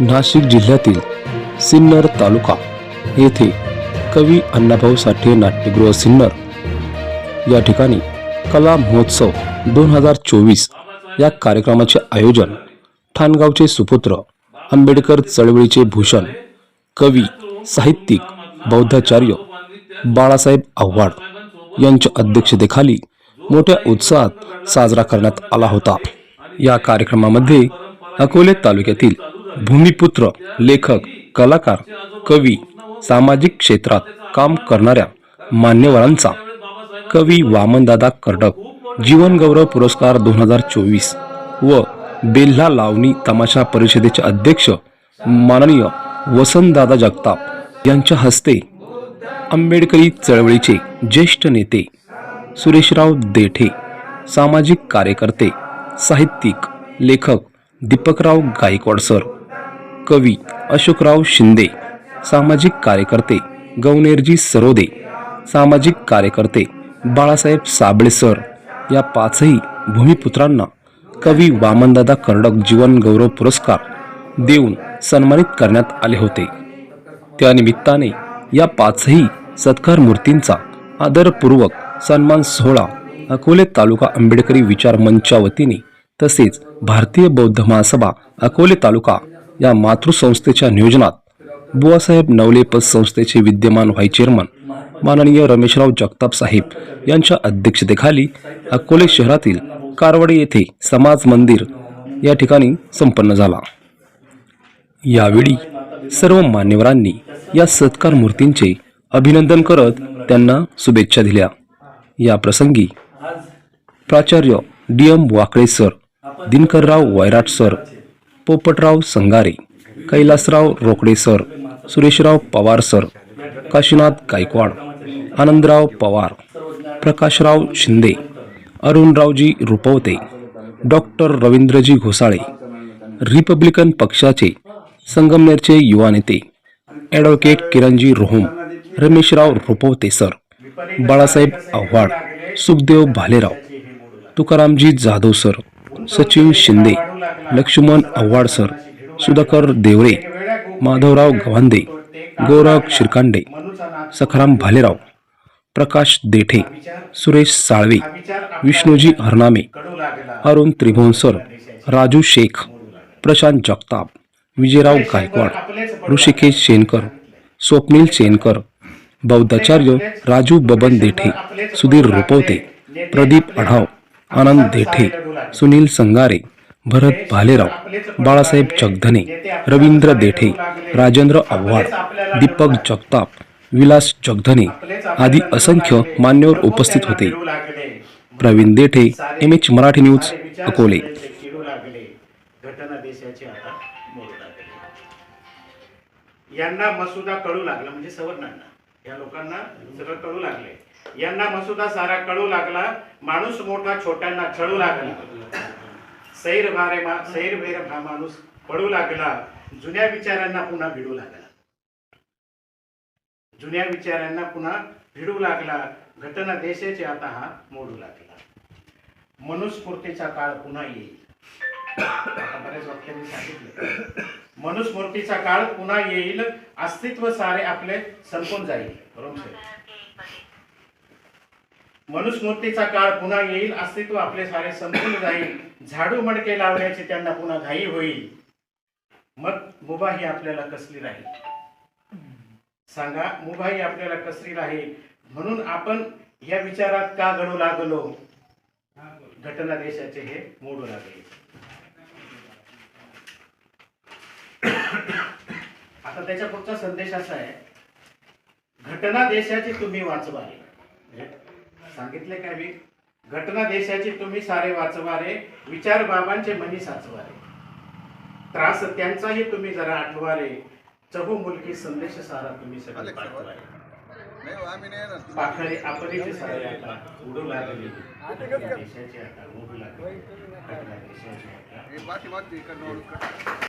नाशिक जिल्ह्यातील सिन्नर तालुका येथे कवी अण्णाभाऊ साठे नाट्यगृह सिन्नर या ठिकाणी कला महोत्सव दोन हजार चोवीस या कार्यक्रमाचे आयोजन ठाणगावचे सुपुत्र आंबेडकर चळवळीचे भूषण कवी साहित्यिक बौद्धाचार्य बाळासाहेब आव्हाड यांच्या अध्यक्षतेखाली मोठ्या उत्साहात साजरा करण्यात आला होता. या कार्यक्रमामध्ये अकोले तालुक्यातील भूमिपुत्र लेखक कलाकार कवी सामाजिक क्षेत्रात काम करणाऱ्या मान्यवरांचा कवी वामनदादा कर्डक जीवनगौरव पुरस्कार दोन हजार चोवीस व बेल्हा लावणी तमाशा परिषदेचे अध्यक्ष माननीय वसंतदादा जगताप यांच्या हस्ते आंबेडकरी चळवळीचे ज्येष्ठ नेते सुरेशराव देठे सामाजिक कार्यकर्ते साहित्यिक लेखक दीपकराव गायकवाड सर कवी अशोकराव शिंदे सामाजिक कार्यकर्ते गौनेरजी सरोदे सामाजिक कार्यकर्ते बाळासाहेब साबळे सर या पाचही भूमिपुत्रांना कवी वामनदादा कर्डक जीवन गौरव पुरस्कार देऊन सन्मानित करण्यात आले होते. त्यानिमित्ताने या पाचही सत्कार मूर्तींचा आदरपूर्वक सन्मान सोहळा अकोले तालुका आंबेडकरी विचार मंचच्या वतीने तसेच भारतीय बौद्ध महासभा अकोले तालुका या मातृसंस्थेच्या नियोजनात बुवासाहेब नवले पतसंस्थेचे विद्यमान व्हाईस चेअरमन माननीय रमेशराव जगताप साहेब यांच्या अध्यक्षतेखाली अकोले शहरातील कारवाडी येथे समाज मंदिर या ठिकाणी संपन्न झाला. यावेळी सर्व मान्यवरांनी या सत्कार मूर्तींचे अभिनंदन करत त्यांना शुभेच्छा दिल्या. या प्रसंगी प्राचार्य D M Wakale sir Dinkarrao Vairat sir Popatrao Sangare Kailasrao Rokade sir Sureshrao Pawar sir Kashinath Gaikwad Anandrao Pawar Prakashrao Shinde Arunraoji Rupawate doctor Ravindraji Ghosale Republican पक्षाचे संगमनेरचे युवा नेते advocate Kiranji Roham Rameshrao Rupawate sir Balasaheb Avhad Sukhdev Bhalerao Tukaramji Jadhav sir Sachin Shinde Laxman Avhad sir Sudhakar Deore Madhavrao Gavhande Gaurav Shirkande Sakharam Bhalerao Prakash Dethe Suresh Salve Vishnuji Harname Arun Tribhuvan sir Raju Shaikh Prashant Jagtap Vijayrao Gaikwad Hrishikesh Shenkar Swapnil Shenkar बौद्धाचार्य Raju Baban Dethe Sudhir Rupwate Pradeep Adhav Anand Dethe Sunil Sangare Bharat Bhalerao Balasaheb Chagdhane Ravindra Dethe Rajendra Avhad Deepak Jagtap Vilas Jagdhane आदी असंख्य मान्यवर उपस्थित होते. Pravin Dethe M H Marathi news Akole. यांना मसुदा कळू लागला म्हणजे सवर्णांना. या लोकांना सगळं कळू लागले. यांना मसुदा सारा कळू लागला माणूस मोठा छोट्यांना छळू लागला. सैर भारे मा सैर हा माणूस पडू लागला जुन्या विचारांना पुन्हा भिडू लागला. जुन्या विचारांना पुन्हा भिडू लागला घटना देशाचे आता हा मोडू लागला. मनुस्मृतीचा काळ पुन्हा येईल. आता बऱ्याच वाक्यांनी सांगितलं. मनुस्मृतीचा काळ पुन्हा येईल अस्तित्व सारे आपले संपून जाईल. बरोबर मनुस्मृतीचा काळ पुन्हा येईल अस्तित्व आपले सारे संपून जाईल झाडू मडके लावण्याची त्यांना पुन्हा घाई होईल. मग मुभा ही आपल्याला कसली राहील? सांगा मुभा ही आपल्याला कसली राहील? म्हणून आपण या विचारात का घडू लागलो? घटना देशाचे हे मोडू लागले. आता त्याच्या पुढचा संदेश असा आहे घटना देशाची तुम्ही वाचवा. सांगितले काय मी? घटना देशाची तुम्ही सारे वाचवारे विचार बाबांचे मनी साचवारे. त्रास त्यांचाही तुम्ही जरा आठवारे. चहू मुलगी संदेश सारा तुम्ही सगळे पाखरे सारे आता उडू लागले. देशाची आता उडू लागली. घटना देशाची आता.